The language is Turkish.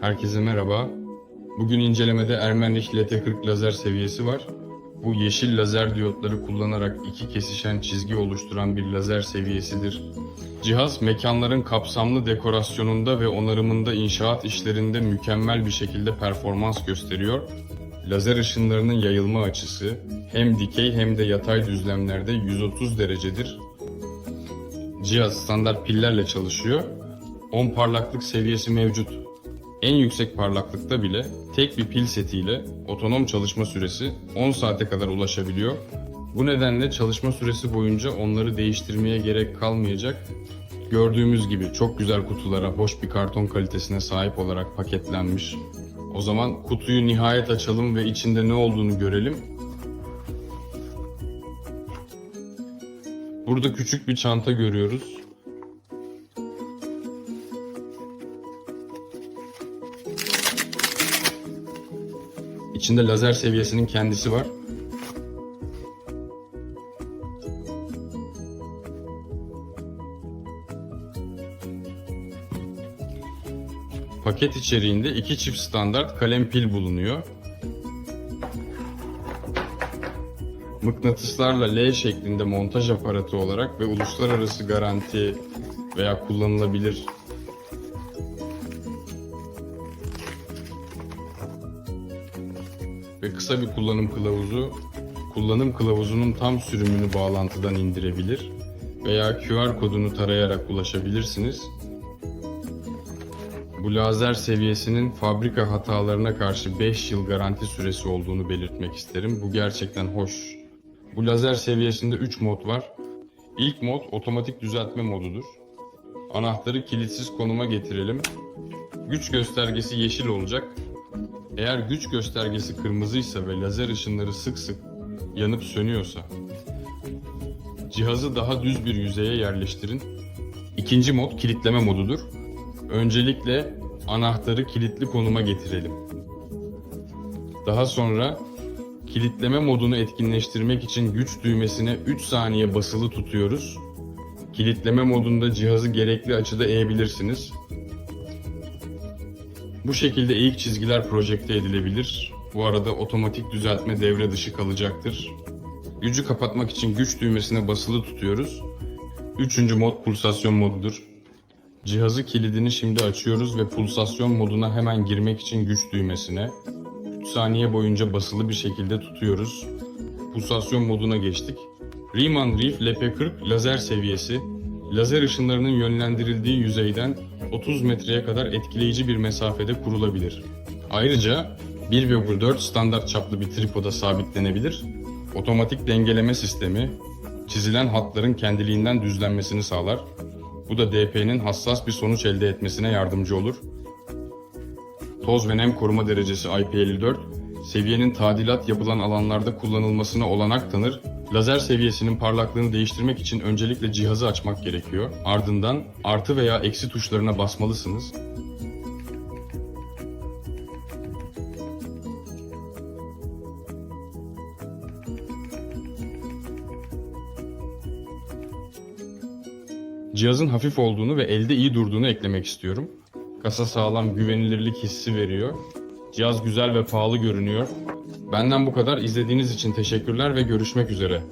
Herkese merhaba. Bugün incelemede Ermenrich LT40 lazer seviyesi var. Bu yeşil lazer diyotları kullanarak iki kesişen çizgi oluşturan bir lazer seviyesidir. Cihaz mekanların kapsamlı dekorasyonunda ve onarımında inşaat işlerinde mükemmel bir şekilde performans gösteriyor. Lazer ışınlarının yayılma açısı hem dikey hem de yatay düzlemlerde 130 derecedir. Cihaz standart pillerle çalışıyor. 10 parlaklık seviyesi mevcut. En yüksek parlaklıkta bile tek bir pil setiyle otonom çalışma süresi 10 saate kadar ulaşabiliyor. Bu nedenle çalışma süresi boyunca onları değiştirmeye gerek kalmayacak. Gördüğümüz gibi çok güzel kutulara hoş bir karton kalitesine sahip olarak paketlenmiş. O zaman kutuyu nihayet açalım ve içinde ne olduğunu görelim. Burada küçük bir çanta görüyoruz. İçinde lazer seviyesinin kendisi var. Paket içeriğinde iki çift standart kalem pil bulunuyor. Mıknatıslarla L şeklinde montaj aparatı olarak ve uluslararası garanti veya kullanılabilir kısa bir kullanım kılavuzu kullanım kılavuzunun tam sürümünü bağlantıdan indirebilir veya QR kodunu tarayarak ulaşabilirsiniz. Bu lazer seviyesinin fabrika hatalarına karşı 5 yıl garanti süresi olduğunu belirtmek isterim. Bu gerçekten hoş. Bu lazer seviyesinde 3 mod var. İlk mod otomatik düzeltme modudur. Anahtarı kilitsiz konuma getirelim. Güç göstergesi yeşil olacak. Eğer güç göstergesi kırmızıysa ve lazer ışınları sık sık yanıp sönüyorsa cihazı daha düz bir yüzeye yerleştirin. İkinci mod kilitleme modudur. Öncelikle anahtarı kilitli konuma getirelim. Daha sonra kilitleme modunu etkinleştirmek için güç düğmesine 3 saniye basılı tutuyoruz. Kilitleme modunda cihazı gerekli açıda eğebilirsiniz. Bu şekilde eğik çizgiler projekte edilebilir. Bu arada otomatik düzeltme devre dışı kalacaktır. Gücü kapatmak için güç düğmesine basılı tutuyoruz. Üçüncü mod pulsasyon modudur. Cihazı kilidini şimdi açıyoruz ve pulsasyon moduna hemen girmek için güç düğmesine 3 saniye boyunca basılı bir şekilde tutuyoruz. Pulsasyon moduna geçtik. Riemann Reef LP40 lazer seviyesi, lazer ışınlarının yönlendirildiği yüzeyden 30 metreye kadar etkileyici bir mesafede kurulabilir. Ayrıca 1,4 standart çaplı bir tripoda sabitlenebilir. Otomatik dengeleme sistemi çizilen hatların kendiliğinden düzlenmesini sağlar. Bu da DP'nin hassas bir sonuç elde etmesine yardımcı olur. Toz ve nem koruma derecesi IP54, seviyenin tadilat yapılan alanlarda kullanılmasına olanak tanır. Lazer seviyesinin parlaklığını değiştirmek için öncelikle cihazı açmak gerekiyor. Ardından artı veya eksi tuşlarına basmalısınız. Cihazın hafif olduğunu ve elde iyi durduğunu eklemek istiyorum. Kasa sağlam güvenilirlik hissi veriyor. Cihaz güzel ve pahalı görünüyor. Benden bu kadar. İzlediğiniz için teşekkürler ve görüşmek üzere.